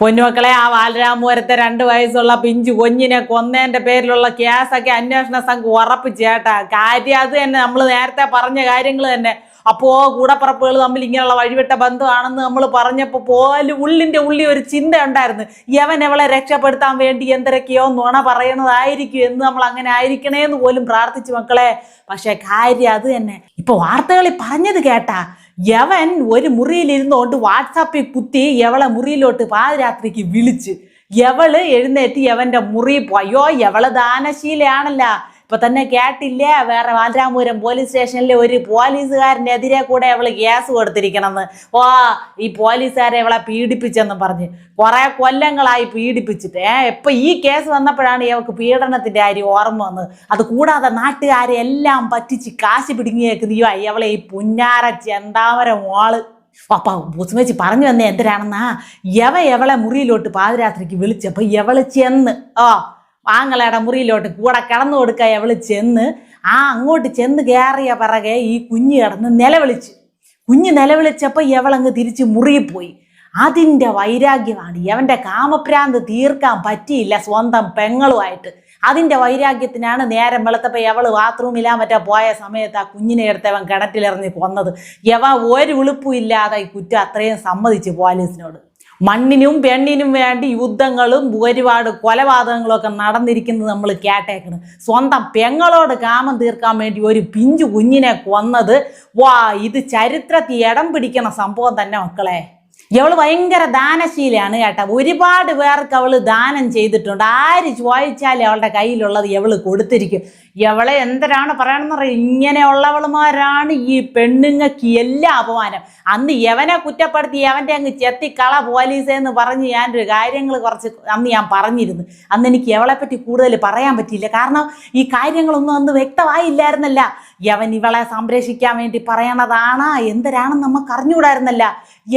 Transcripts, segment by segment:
പൊന്നുമക്കളെ ആ ബാലരാമപുരത്തെ രണ്ട് വയസ്സുള്ള പിഞ്ചു കുഞ്ഞിനെ കൊന്നതിന്റെ പേരിലുള്ള കേസൊക്കെ അന്വേഷണ സംഘം ഉറപ്പിച്ചു കേട്ടാ. കാര്യം അത് തന്നെ നമ്മൾ നേരത്തെ പറഞ്ഞ കാര്യങ്ങൾ തന്നെ. അപ്പോ കൂടപ്പറപ്പുകൾ തമ്മിൽ ഇങ്ങനെയുള്ള വഴിവിട്ട ബന്ധമാണെന്ന് നമ്മൾ പറഞ്ഞപ്പോൾ പോലും ഉള്ളിന്റെ ഉള്ളി ഒരു ചിന്ത ഉണ്ടായിരുന്നു. യവൻ അവളെ രക്ഷപ്പെടുത്താൻ വേണ്ടി എന്തൊക്കെയോ നുണ പറയുന്നതായിരിക്കും എന്ന് നമ്മൾ അങ്ങനെ ആയിരിക്കണേ എന്ന് പോലും പ്രാർത്ഥിച്ചു മക്കളെ. പക്ഷേ കാര്യം അത് തന്നെ. ഇപ്പൊ വാർത്തകളിൽ പറഞ്ഞത് കേട്ടാ യവൻ ഒരു മുറിയിൽ ഇരുന്നുകൊണ്ട് വാട്സാപ്പിൽ കുത്തി യവളെ മുറിയിലോട്ട് പാതിരാത്രിക്ക് വിളിച്ച് യവൾ എഴുന്നേറ്റ് യവന്റെ മുറി പോയോ. യവൾ ദാനശീലയാണല്ല. ഇപ്പൊ തന്നെ കേട്ടില്ലേ? വേറെ വാൽരാമപുരം പോലീസ് സ്റ്റേഷനിലെ ഒരു പോലീസുകാരനെതിരെ കൂടെ അവൾ കേസ് കൊടുത്തിരിക്കണമെന്ന്. ഓ ഈ പോലീസുകാരെ ഇവളെ പീഡിപ്പിച്ചെന്ന് പറഞ്ഞ്. കുറെ കൊല്ലങ്ങളായി പീഡിപ്പിച്ചിട്ട്. ഏഹ് ഇപ്പൊ ഈ കേസ് വന്നപ്പോഴാണ് ഇവൾക്ക് പീഡനത്തിന്റെ കാര്യം ഓർമ്മ വന്ന് അത് കൂടാതെ നാട്ടുകാരെ എല്ലാം പറ്റിച്ച് കാശ് പിടുങ്ങിയേക്കുന്നയോ അവളെ ഈ പുന്നാര ചെന്താമര മോൾ അപ്പ ബുസ്മേച്ചി പറഞ്ഞു വന്നേ എന്തിനാണെന്നാ? യവ എവളെ മുറിയിലോട്ട് പാതിരാത്രിക്ക് വിളിച്ചപ്പോ എവൾ ചെന്ന് ഓ ആങ്ങളയുടെ മുറിയിലോട്ട് കൂടെ കിടന്നു കൊടുക്ക അവൾ ചെന്ന് ആ അങ്ങോട്ട് ചെന്ന് കയറിയ പിറകെ ഈ കുഞ്ഞ് കിടന്ന് നിലവിളിച്ച്. കുഞ്ഞ് നിലവിളിച്ചപ്പോൾ ഇവളങ്ങ് തിരിച്ച് മുറിയിൽ പോയി. അതിന്റെ വൈരാഗ്യമാണ്. ഇവന്റെ കാമപ്രാന്ത് തീർക്കാൻ പറ്റിയില്ല സ്വന്തം പെങ്ങളുമായിട്ട്. അതിന്റെ വൈരാഗ്യത്തിനാണ് നേരം വെളുത്തപ്പോൾ എവൾ ബാത്റൂമിലാ മറ്റേ പോയ സമയത്ത് ആ കുഞ്ഞിനെ എടുത്ത് അവൻ കിണറ്റിലെറിഞ്ഞ് കൊന്നത്. യവ ഒരു ഉളുപ്പും ഇല്ലാതെ ഈ കുറ്റം അത്രയും സമ്മതിച്ചു പോലീസിനോട്. മണ്ണിനും പെണ്ണിനും വേണ്ടി യുദ്ധങ്ങളും ഒരുപാട് കൊലപാതകങ്ങളും ഒക്കെ നടന്നിരിക്കുന്നത് നമ്മൾ കേട്ടേക്കണ്. സ്വന്തം പെങ്ങളോട് കാമം തീർക്കാൻ വേണ്ടി ഒരു പിഞ്ചു കുഞ്ഞിനെ കൊന്നത്. വാ ഇത് ചരിത്രത്തിൽ ഇടം പിടിക്കുന്ന സംഭവം തന്നെ മക്കളെ. ഇവൾ ഭയങ്കര ദാനശീലയാണ് കേട്ടോ. ഒരുപാട് പേർക്ക് അവൾ ദാനം ചെയ്തിട്ടുണ്ട്. ആര് ചോദിച്ചാലും അവളുടെ കയ്യിലുള്ളത് എവൾ കൊടുത്തിരിക്കും. എവളെ എന്തരാണ് പറയണമെന്ന് പറയും ഇങ്ങനെയുള്ളവളുമാരാണ് ഈ പെണ്ണുങ്ങൾക്ക് എല്ലാ അപമാനം. അന്ന് യവനെ കുറ്റപ്പെടുത്തി യവന്റെ അങ്ങ് ചെത്തിക്കള പോലീസ് എന്ന് പറഞ്ഞ് ഞാനൊരു കാര്യങ്ങൾ കുറച്ച് അന്ന് ഞാൻ പറഞ്ഞിരുന്നു. അന്ന് എനിക്ക് എവളെ പറ്റി കൂടുതൽ പറയാൻ പറ്റിയില്ല. കാരണം ഈ കാര്യങ്ങളൊന്നും അന്ന് വ്യക്തമായില്ലായിരുന്നല്ല. യവൻ ഇവളെ സംരക്ഷിക്കാൻ വേണ്ടി പറയണതാണ്. എന്തരാണെന്ന് നമുക്ക് അറിഞ്ഞുകൂടായിരുന്നല്ല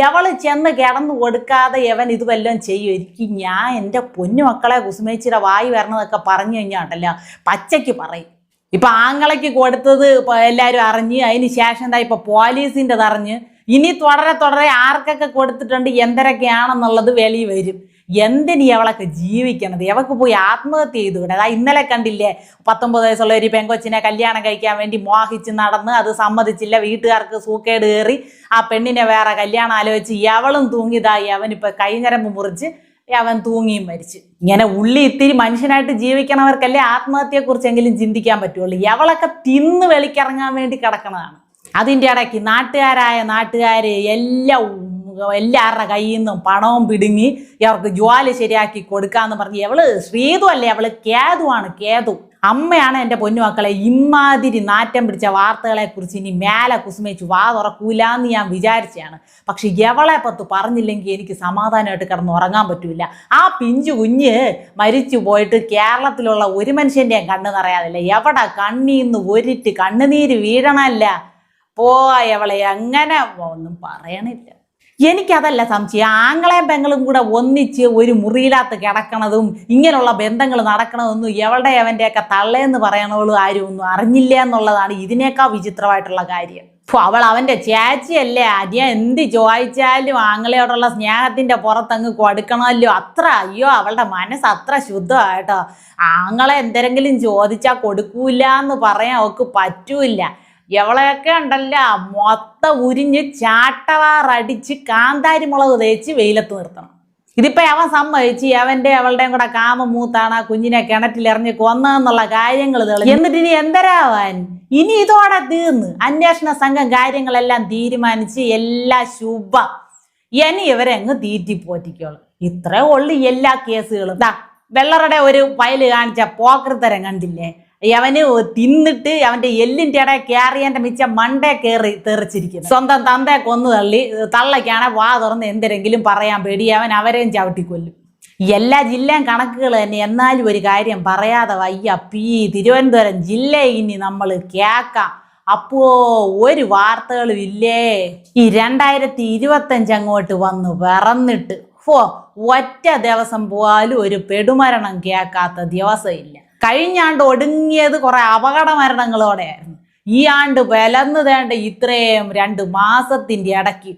എവൾ ചെന്ന് കിടന്നു കൊടുക്കാതെ യവൻ ഇത് വല്ലതും ചെയ്യും. എനിക്ക് ഞാൻ എന്റെ പൊന്നു മക്കളെ കുസുമേച്ചിയുടെ വായി വരണതൊക്കെ പറഞ്ഞു കഴിഞ്ഞാട്ടല്ല പച്ചയ്ക്ക് പറയും. ഇപ്പൊ ആങ്ങളയ്ക്ക് കൊടുത്തത് എല്ലാവരും അറിഞ്ഞ് അതിന് ശേഷം എന്താ ഇപ്പൊ പോലീസിന്റെ അറിഞ്ഞ് ഇനി തുടരെ തുടരെ ആർക്കൊക്കെ കൊടുത്തിട്ടുണ്ട് എന്തരൊക്കെയാണെന്നുള്ളത് വെളി വരും. എന്തിനീ അവളൊക്കെ ജീവിക്കണത്? അവൾക്ക് പോയി ആത്മഹത്യ ചെയ്തു വിടാം അതാ ഇന്നലെ കണ്ടില്ലേ പത്തൊമ്പത് വയസ്സുള്ള ഒരു പെങ്കൊച്ചിനെ കല്യാണം കഴിക്കാൻ വേണ്ടി മോഹിച്ച് നടന്ന് അത് സമ്മതിച്ചില്ല. വീട്ടുകാർക്ക് സൂക്കേട് കയറി ആ പെണ്ണിനെ വേറെ കല്യാണം ആലോചിച്ച് അവളും തൂങ്ങിയതായി അവനിപ്പോൾ കൈഞ്ഞരമ്പ് മുറിച്ച് അവൻ തൂങ്ങിയും മരിച്ചു. ഇങ്ങനെ ഉള്ളി ഇത്തിരി മനുഷ്യനായിട്ട് ജീവിക്കണവർക്കല്ലേ ആത്മഹത്യയെക്കുറിച്ചെങ്കിലും ചിന്തിക്കാൻ പറ്റുള്ളൂ. അവളൊക്കെ തിന്ന് വെളിക്കിറങ്ങാൻ വേണ്ടി കിടക്കണതാണ്. അതിന്റെ ഇടയ്ക്ക് നാട്ടുകാരായ നാട്ടുകാരെ എല്ലാം എല്ലാവരുടെ കയ്യിൽ നിന്നും പണവും പിടുങ്ങി അവർക്ക് ജോലി ശരിയാക്കി കൊടുക്കാന്ന് പറഞ്ഞ് അവൾ ശ്രീതു അല്ലേ? അവൾ കേതുവാണ് കേതു. അമ്മയാണ് എന്റെ പൊന്നുമക്കളെ ഇമ്മാതിരി നാറ്റം പിടിച്ച വാർത്തകളെ കുറിച്ച് ഇനി മേലെ കുസുമേച്ച് വാ തുറക്കൂലെന്ന് ഞാൻ വിചാരിച്ചാണ് പക്ഷെ എവളെ പത്ത് പറഞ്ഞില്ലെങ്കിൽ എനിക്ക് സമാധാനമായിട്ട് കിടന്ന് ഉറങ്ങാൻ പറ്റൂല. ആ പിഞ്ചു കുഞ്ഞ് മരിച്ചു പോയിട്ട് കേരളത്തിലുള്ള ഒരു മനുഷ്യന്റെയും കണ്ണ് നിറയാതില്ല. എവിടെ കണ്ണീന്ന് ഒരിറ്റ് കണ്ണുനീര് വീഴണമല്ല. പോയവളെ അങ്ങനെ ഒന്നും പറയണില്ല. എനിക്കതല്ല സംശയം. ആങ്ങളെയും പെങ്ങളും കൂടെ ഒന്നിച്ച് ഒരു മുറിയിലകത്ത് കിടക്കണതും ഇങ്ങനെയുള്ള ബന്ധങ്ങൾ നടക്കണതൊന്നും എവളുടെ അവന്റെയൊക്കെ തള്ളേന്ന് പറയണവളും ആരും ഒന്നും അറിഞ്ഞില്ല എന്നുള്ളതാണ് ഇതിനേക്കാൾ വിചിത്രമായിട്ടുള്ള കാര്യം. അവൾ അവന്റെ ചേച്ചിയല്ലേ? അരിയ എന്ത് ചോദിച്ചാലും ആങ്ങളയോടുള്ള സ്നേഹത്തിന്റെ പുറത്തങ്ങ് കൊടുക്കണമല്ലോ. അത്ര അയ്യോ അവളുടെ മനസ്സ് അത്ര ശുദ്ധമായിട്ടോ. ആങ്ങളെ എന്തെങ്കിലും ചോദിച്ചാൽ കൊടുക്കൂല എന്ന് പറയാൻ അവൾക്ക് പറ്റൂല എവളെയൊക്കെ ഉണ്ടല്ല മൊത്തം ഉരിഞ്ഞ് ചാട്ടവാറടിച്ച് കാന്താരി മുളക് തേച്ച് വെയിലത്ത് നിർത്തണം. ഇതിപ്പോൾ അവൻ സമ്മതിച്ച് അവന്റെ അവളുടെയും കൂടെ കാമ മൂത്താണ് ആ കുഞ്ഞിനെ കിണറ്റിലെറിഞ്ഞ് കൊന്നതെന്നുള്ള കാര്യങ്ങൾ തെളിഞ്ഞു. എന്നിട്ട് ഇനി എന്തരാവാൻ ഇനി ഇതോടെ തീർന്ന്. അന്വേഷണ സംഘം കാര്യങ്ങളെല്ലാം തീരുമാനിച്ച് എല്ലാ ശുഭ. ഇനി ഇവരെ അങ്ങ് തീറ്റി പോറ്റിക്കോളും. ഇത്രേ ഉള്ളു എല്ലാ കേസുകളും. ദാ വെള്ളറുടെ ഒരു ഫയൽ കാണിച്ച പോക്കൃത്തരം കണ്ടില്ലേ? അവന് തിന്നിട്ട് അവന്റെ എല്ലിന്റെ ഇടയിൽ കയറിയന്റെ മിച്ച മണ്ടേ കയറി തെറിച്ചിരിക്കുന്നു. സ്വന്തം തന്തയെ കൊന്നു തള്ളി തള്ളക്കാണെ വാ തുറന്ന് എന്തെങ്കിലും പറയാൻ പേടി. അവൻ അവരെയും ചവിട്ടിക്കൊല്ലും. എല്ലാ ജില്ലയും കണക്കുകൾ തന്നെ. എന്നാലും ഒരു കാര്യം പറയാതെ വയ്യ. പി തിരുവനന്തപുരം ജില്ല ഇനി നമ്മൾ കേക്കാം അപ്പോ ഒരു വാർത്തകളും ഇല്ലേ? ഈ രണ്ടായിരത്തി ഇരുപത്തഞ്ച് അങ്ങോട്ട് വന്നു പിറന്നിട്ട്. ഓ ഒറ്റ ദിവസം പോലും ഒരു പെടുമരണം കേൾക്കാത്ത ദിവസമില്ല കഴിഞ്ഞാണ്ട് ഒടുങ്ങിയത് കുറെ അപകട മരണങ്ങളോടെയായിരുന്നു. ഈ ആണ്ട് വിലന്ന് തേണ്ട ഇത്രയും രണ്ട് മാസത്തിന്റെ ഇടയ്ക്ക്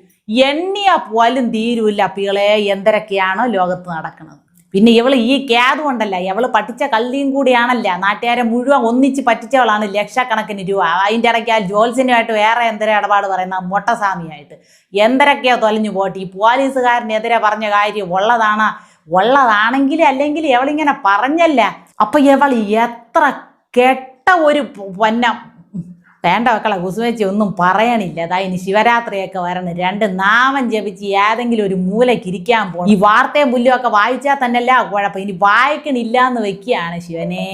എണ്ണിയ പോലും തീരൂല്ല പികളെ എന്തൊക്കെയാണോ ലോകത്ത് നടക്കുന്നത്. പിന്നെ ഇവൾ ഈ ക്യാദ് കൊണ്ടല്ല ഇവൾ പഠിച്ച കള്ളിയും കൂടിയാണല്ല. നാട്ടുകാരെ മുഴുവൻ ഒന്നിച്ച് പറ്റിച്ചവളാണ് ലക്ഷക്കണക്കിന് രൂപ. അതിന്റെ ഇടയ്ക്ക് ആ ജോത്സ്യനുമായിട്ട് വേറെ എന്തര ഇടപാട് പറയുന്ന മൊട്ടസ്വാമിയായിട്ട് എന്തരൊക്കെയോ തൊലഞ്ഞു പോട്ട് പോലീസുകാരനെതിരെ പറഞ്ഞ കാര്യം ഉള്ളതാണാ. ഉള്ളതാണെങ്കിൽ അല്ലെങ്കിൽ ഇവളിങ്ങനെ പറഞ്ഞല്ല. അപ്പൊ ഇവൾ എത്ര കെട്ട ഒരു പൊന്ന വേണ്ട മക്കളെ കുസുമേച്ചി ഒന്നും പറയണില്ല. അതാ ഇനി ശിവരാത്രിയൊക്കെ വരണം. രണ്ട് നാമം ജപിച്ച് ഏതെങ്കിലും ഒരു മൂലക്കിരിക്കാൻ പോകണം ഈ വാർത്തയും പുല്ലും ഒക്കെ വായിച്ചാൽ തന്നെയല്ല കുഴപ്പം. ഇനി വായിക്കണില്ല എന്ന് വെക്കുകയാണ് ശിവനേ.